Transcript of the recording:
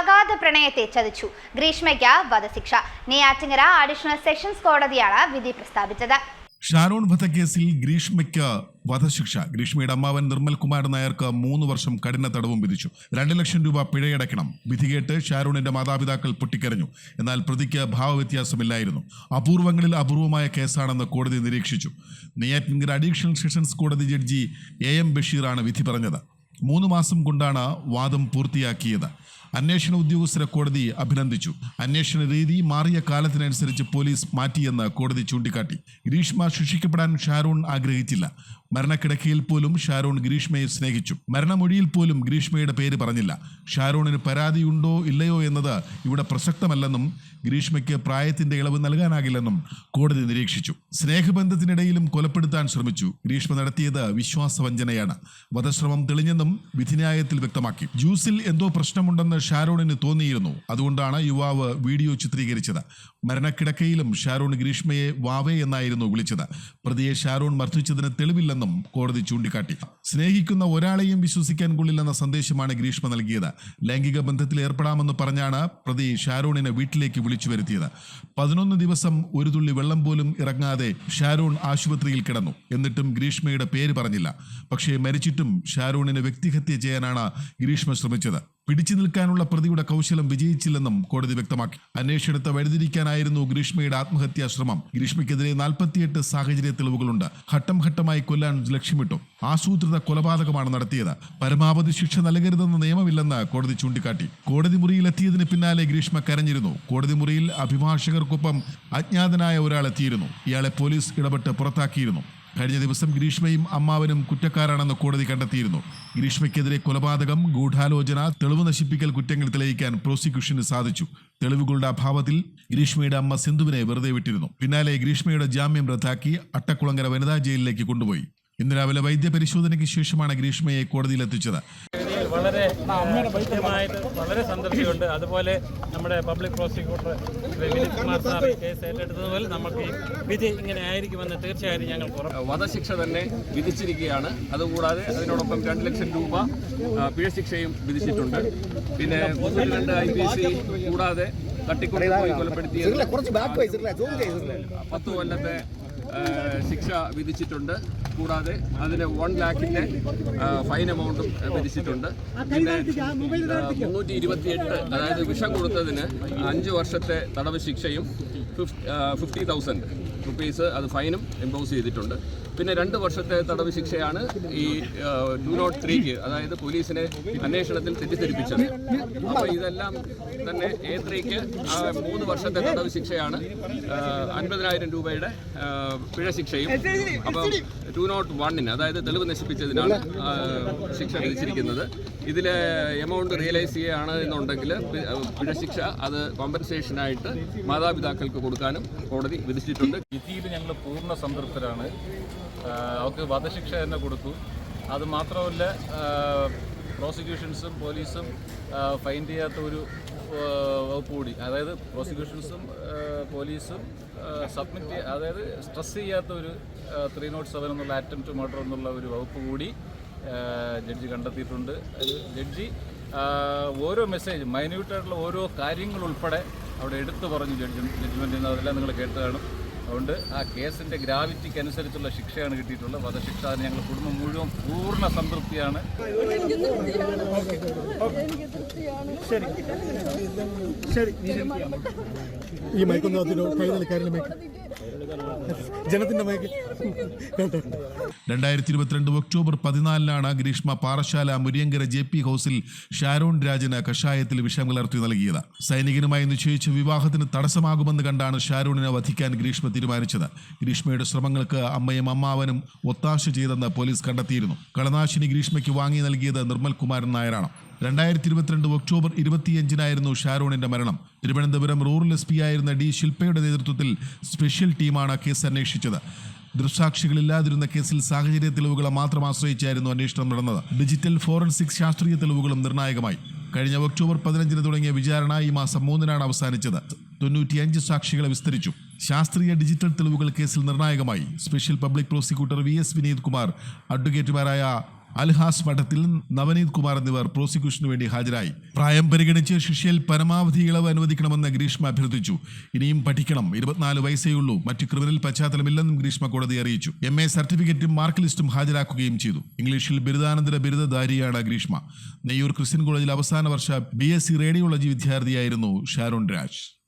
അഗാധ പ്രണയത്തെ ചതിച്ചു. ഗ്രീഷ്മയ്ക്ക് വധശിക്ഷ. നെയ്യാറ്റിങ്ങര അഡീഷണൽ സെഷൻസ് കോടതിയാണ് വിധി പ്രസ്താവിച്ചത്. ഷാരോൺ വധക്കേസിൽ ഗ്രീഷ്മയ്ക്ക് വധശിക്ഷ. ഗ്രീഷ്മയുടെ അമ്മാവൻ നിർമ്മൽ കുമാർ നായർക്ക് മൂന്ന് വർഷം കഠിന തടവും വിധിച്ചു. രണ്ട് ലക്ഷം രൂപ പിഴയടയ്ക്കണം. വിധി കേട്ട് ഷാരോണിന്റെ മാതാപിതാക്കൾ പൊട്ടിക്കരഞ്ഞു. എന്നാൽ പ്രതിക്ക് ഭാവവ്യത്യാസമില്ലായിരുന്നു. അപൂർവങ്ങളിൽ അപൂർവമായ കേസാണെന്ന് കോടതി നിരീക്ഷിച്ചു. നെയ്യാറ്റിൻകര അഡീഷണൽ സെഷൻസ് കോടതി ജഡ്ജി എ എം ബഷീറാണ് വിധി പറഞ്ഞത്. മൂന്ന് മാസം കൊണ്ടാണ് വാദം പൂർത്തിയാക്കിയത്. അന്വേഷണ ഉദ്യോഗസ്ഥരെ കോടതി അഭിനന്ദിച്ചു. അന്വേഷണ രീതി മാറിയ കാലത്തിനനുസരിച്ച് പോലീസ് മാറ്റിയെന്ന് കോടതി ചൂണ്ടിക്കാട്ടി. ഗ്രീഷ്മ ശിക്ഷിക്കപ്പെടാൻ ഷാരൂൺ ആഗ്രഹിച്ചില്ല. മരണക്കിടക്കയിൽ പോലും ഷാരൂൺ ഗ്രീഷ്മയെ സ്നേഹിച്ചു. മരണമൊഴിയിൽ പോലും ഗ്രീഷ്മയുടെ പേര് പറഞ്ഞില്ല. ഷാരൂണിന് പരാതിയുണ്ടോ ഇല്ലയോ എന്നത് ഇവിടെ പ്രസക്തമല്ലെന്നും ഗ്രീഷ്മയ്ക്ക് പ്രായത്തിന്റെ ഇളവ് നൽകാനാകില്ലെന്നും കോടതി നിരീക്ഷിച്ചു. സ്നേഹബന്ധത്തിനിടയിലും കൊലപ്പെടുത്താൻ ശ്രമിച്ചു. ഗ്രീഷ്മ നടത്തിയത് വിശ്വാസവഞ്ചനയാണ്. വധശ്രമം തെളിഞ്ഞെന്നും വിധിന്യായത്തിൽ വ്യക്തമാക്കി. ജ്യൂസിൽ എന്തോ പ്രശ്നമുണ്ടെന്ന് ഷാരോണിന് തോന്നിയിരുന്നു. അതുകൊണ്ടാണ് യുവാവ് വീഡിയോ ചിത്രീകരിച്ചത്. മരണക്കിടക്കയിലും ഷാരോൺ ഗ്രീഷ്മയെ വാവേ എന്നായിരുന്നു വിളിച്ചത്. പ്രതിയെ ഷാരോൺ മർദ്ദിച്ചതിന് തെളിവില്ലെന്നും കോടതി ചൂണ്ടിക്കാട്ടി. സ്നേഹിക്കുന്ന ഒരാളെയും വിശ്വസിക്കാൻ കൊള്ളില്ലെന്ന സന്ദേശമാണ് ഗ്രീഷ്മ നൽകിയത്. ലൈംഗിക ബന്ധത്തിൽ ഏർപ്പെടാമെന്ന് പറഞ്ഞാണ് പ്രതി ഷാരോണിനെ വീട്ടിലേക്ക് വിളിച്ചു വരുത്തിയത്. പതിനൊന്ന് ദിവസം ഒരു തുള്ളി വെള്ളം പോലും ഇറങ്ങാതെ ഷാരോൺ ആശുപത്രിയിൽ കിടന്നു. എന്നിട്ടും ഗ്രീഷ്മയുടെ പേര് പറഞ്ഞില്ല. പക്ഷേ മരിച്ചിട്ടും ഷാരോണിനെ വ്യക്തിഹത്യ ചെയ്യാനാണ് ഗ്രീഷ്മ ശ്രമിച്ചത്. പിടിച്ചു നിൽക്കാനുള്ള പ്രതിയുടെ കൗശലം വിജയിച്ചില്ലെന്നും കോടതി വ്യക്തമാക്കി. അന്വേഷണത്തെ വഴിതിരിക്കാനായിരുന്നു ഗ്രീഷ്മയുടെ ആത്മഹത്യാ ശ്രമം ഗ്രീഷ്മയ്ക്കെതിരെ നാൽപ്പത്തിയെട്ട് സാഹചര്യ തെളിവുകളുണ്ട്. ഘട്ടം ഘട്ടമായി കൊല്ലാൻ ലക്ഷ്യമിട്ടു. ആസൂത്രിത കൊലപാതകമാണ് നടത്തിയത്. പരമാവധി ശിക്ഷ നൽകരുതെന്ന നിയമമില്ലെന്ന് കോടതി ചൂണ്ടിക്കാട്ടി. കോടതി മുറിയിലെത്തിയതിന് പിന്നാലെ ഗ്രീഷ്മ കരഞ്ഞിരുന്നു. കോടതി മുറിയിൽ അഭിഭാഷകർക്കൊപ്പം അജ്ഞാതനായ ഒരാൾ എത്തിയിരുന്നു. ഇയാളെ പോലീസ് ഇടപെട്ട് പുറത്താക്കിയിരുന്നു. കഴിഞ്ഞ ദിവസം ഗ്രീഷ്മയും അമ്മാവനും കുറ്റക്കാരാണെന്ന് കോടതി കണ്ടെത്തിയിരുന്നു. ഗ്രീഷ്മയ്ക്കെതിരെ കൊലപാതകം ഗൂഢാലോചന തെളിവ് നശിപ്പിക്കൽ കുറ്റങ്ങൾ തെളിയിക്കാൻ പ്രോസിക്യൂഷന് സാധിച്ചു. തെളിവുകളുടെ അഭാവത്തിൽ ഗ്രീഷ്മയുടെ അമ്മ സിന്ധുവിനെ വെറുതെ വിട്ടിരുന്നു. പിന്നാലെ ഗ്രീഷ്മയുടെ ജാമ്യം റദ്ദാക്കി അട്ടക്കുളങ്ങര വനിതാ ജയിലിലേക്ക് കൊണ്ടുപോയി. ഇന്ന് രാവിലെ വൈദ്യപരിശോധനയ്ക്ക് ശേഷമാണ് ഗ്രീഷ്മയെ കോടതിയിലെത്തിച്ചത്. വളരെ കൃത്യമായിട്ട് വളരെ സംതൃപ്തിയുണ്ട് അതുപോലെ നമ്മുടെ public prosecutor Vineeth Kumar sir case ഏറ്റെടുത്തതുപോലെ നമുക്ക് ഈ വിധി ഇങ്ങനെ ആയിരിക്കുമെന്ന് തീർച്ചയായും ഞങ്ങൾ വധശിക്ഷ തന്നെ വിധിച്ചിരിക്കുകയാണ്. അതുകൂടാതെ അതിനോടൊപ്പം രണ്ട് ലക്ഷം രൂപ പിഴ പിഴശിക്ഷയും വിധിച്ചിട്ടുണ്ട്. പിന്നെ മുന്നൂറ്റി രണ്ട് ഐ പി സി കൂടാതെ തട്ടിക്കൊണ്ടുപോയി കൊലപ്പെടുത്തിയ പത്ത് കൊല്ലത്തെ ശിക്ഷ വിധിച്ചിട്ടുണ്ട്. കൂടാതെ അതിന് വൺ ലാഖിന്റെ ഫൈൻ എമൗണ്ടും വിധിച്ചിട്ടുണ്ട്. പിന്നെ മുന്നൂറ്റി ഇരുപത്തിയെട്ട് അതായത് വിഷം കൊടുത്തതിന് അഞ്ച് വർഷത്തെ തടവ് ശിക്ഷയും ഫിഫ്റ്റി തൗസൻഡ് റുപ്പീസ് അത് ഫൈനും ഇമ്പോസ് ചെയ്തിട്ടുണ്ട്. പിന്നെ രണ്ട് വർഷത്തെ തടവ് ശിക്ഷയാണ് ഈ ടു നോട്ട് ത്രീക്ക് അതായത് പോലീസിനെ അന്വേഷണത്തിൽ തെറ്റിദ്ധരിപ്പിച്ചത്. അപ്പോൾ ഇതെല്ലാം തന്നെ എ ത്രീക്ക് മൂന്ന് വർഷത്തെ തടവ് ശിക്ഷയാണ് അൻപതിനായിരം രൂപയുടെ പിഴ ശിക്ഷയും അപ്പോൾ ടു നോട്ട് വണ്ണിന് അതായത് തെളിവ് നശിപ്പിച്ചതിനാണ് ശിക്ഷ വിധിച്ചിരിക്കുന്നത്. ഇതിൽ എമൗണ്ട് റിയലൈസ് ചെയ്യുകയാണ് എന്നുണ്ടെങ്കിൽ പിഴ ശിക്ഷ അത് കോമ്പൻസേഷനായിട്ട് മാതാപിതാക്കൾക്ക് കൊടുക്കാനും കോടതി വിധിച്ചിട്ടുണ്ട്. വിധിയിൽ ഞങ്ങൾ പൂർണ സംതൃപ്തരാണ്. അവർക്ക് വധശിക്ഷ തന്നെ കൊടുത്തു. അത് മാത്രമല്ല പ്രോസിക്യൂഷൻസും പോലീസും ഫൈൻഡ് ചെയ്യാത്ത ഒരു വകുപ്പ് കൂടി. അതായത് പ്രോസിക്യൂഷൻസും പോലീസും സബ്മിറ്റ് അതായത് സ്ട്രെസ് ചെയ്യാത്ത ഒരു ത്രീ നോട്ട് സെവൻ എന്നുള്ള അറ്റംപ്റ്റ് മർഡർ എന്നുള്ള ഒരു വകുപ്പ് കൂടി ജഡ്ജി കണ്ടെത്തിയിട്ടുണ്ട്. ജഡ്ജി ഓരോ മെസ്സേജ് മൈന്യൂട്ടായിട്ടുള്ള ഓരോ കാര്യങ്ങൾ ഉൾപ്പെടെ അവിടെ എടുത്തു പറഞ്ഞു ജഡ്ജ് ജഡ്ജ്മെന്റിൽ അതെല്ലാം നിങ്ങൾ കേട്ടതാണ്. കാണും അതുകൊണ്ട് ആ കേസിന്റെ ഗ്രാവിറ്റിക്ക് അനുസരിച്ചുള്ള ശിക്ഷയാണ് കിട്ടിയിട്ടുള്ളത്. വധശിക്ഷ അതിന് ഞങ്ങൾ കുടുംബം മുഴുവൻ പൂർണ സംതൃപ്തിയാണ്. ശരി. ഈ മയക്കൊന്നും അതിനോ കൈതലിക്കാരന്റെ മയക്ക് ജനത്തിന്റെ രണ്ടായിരത്തി ഇരുപത്തിരണ്ട് ഒക്ടോബർ പതിനാലിനാണ് ഗ്രീഷ്മ പാറശാല മുരിയങ്കര ജെ പി ഹൗസിൽ ഷാരോൺ രാജന് കഷായത്തിൽ വിഷം കലർത്തി നൽകിയത്. സൈനികനുമായി നിശ്ചയിച്ച വിവാഹത്തിന് തടസ്സമാകുമെന്ന് കണ്ടാണ് ഷാരോണിനെ വധിക്കാൻ ഗ്രീഷ്മ തീരുമാനിച്ചത്. ഗ്രീഷ്മയുടെ ശ്രമങ്ങൾക്ക് അമ്മയും അമ്മാവനും ഒത്താശ ചെയ്തെന്ന് പോലീസ് കണ്ടെത്തിയിരുന്നു. കളനാശിനി ഗ്രീഷ്മയ്ക്ക് വാങ്ങി നൽകിയത് നിർമ്മൽ കുമാരൻ നായരാണ്. രണ്ടായിരത്തി ഇരുപത്തിരണ്ട് ഒക്ടോബർ ഇരുപത്തിയഞ്ചിനായിരുന്നു ഷാരോണിന്റെ മരണം. തിരുവനന്തപുരം റൂറൽ എസ് പി ആയിരുന്ന ഡി ശില്പയുടെ നേതൃത്വത്തിൽ സ്പെഷ്യൽ ടീമാണ് കേസ് അന്വേഷിച്ചത്. ദൃക്സാക്ഷികളില്ലാതിരുന്ന കേസിൽ സാഹചര്യ തെളിവുകളെ മാത്രം ആശ്രയിച്ചായിരുന്നു അന്വേഷണം നടന്നത്. ഡിജിറ്റൽ ഫോറൻസിക് ശാസ്ത്രീയ തെളിവുകളും നിർണായകമായി. കഴിഞ്ഞ ഒക്ടോബർ പതിനഞ്ചിന് തുടങ്ങിയ വിചാരണ ഈ മാസം മൂന്നിനാണ് അവസാനിച്ചത്. തൊണ്ണൂറ്റിയഞ്ച് സാക്ഷികളെ വിസ്തരിച്ചു. ശാസ്ത്രീയ ഡിജിറ്റൽ തെളിവുകൾ കേസിൽ നിർണായകമായി. Special public prosecutor V S Vineeth Kumar അഡ്വക്കേറ്റുമാരായ Alhas Madathil Navaneeth Kumar എന്നിവർ പ്രോസിക്യൂഷനു വേണ്ടി ഹാജരായി. പ്രായം പരിഗണിച്ച് ശിഷ്യയിൽ പരമാവധി ഇളവ് അനുവദിക്കണമെന്ന് ഗ്രീഷ്മ അഭ്യർത്ഥിച്ചു. ഇനിയും പഠിക്കണം. ഇരുപത്തിനാല് വയസ്സേ ഉള്ളൂ. മറ്റ് ക്രിമിനൽ പശ്ചാത്തലമില്ലെന്നും ഗ്രീഷ്മ കോടതി അറിയിച്ചു. എം എ സർട്ടിഫിക്കറ്റും മാർക്ക് ലിസ്റ്റും ഹാജരാക്കുകയും ചെയ്തു. ഇംഗ്ലീഷിൽ ബിരുദാനന്തര ബിരുദധാരിയാണ് ഗ്രീഷ്മ. നെയ്യൂർ ക്രിസ്ത്യൻ കോളേജിൽ അവസാന വർഷ ബി എസ് സി റേഡിയോളജി വിദ്യാർത്ഥിയായിരുന്നു ഷാരോൺ രാജ്.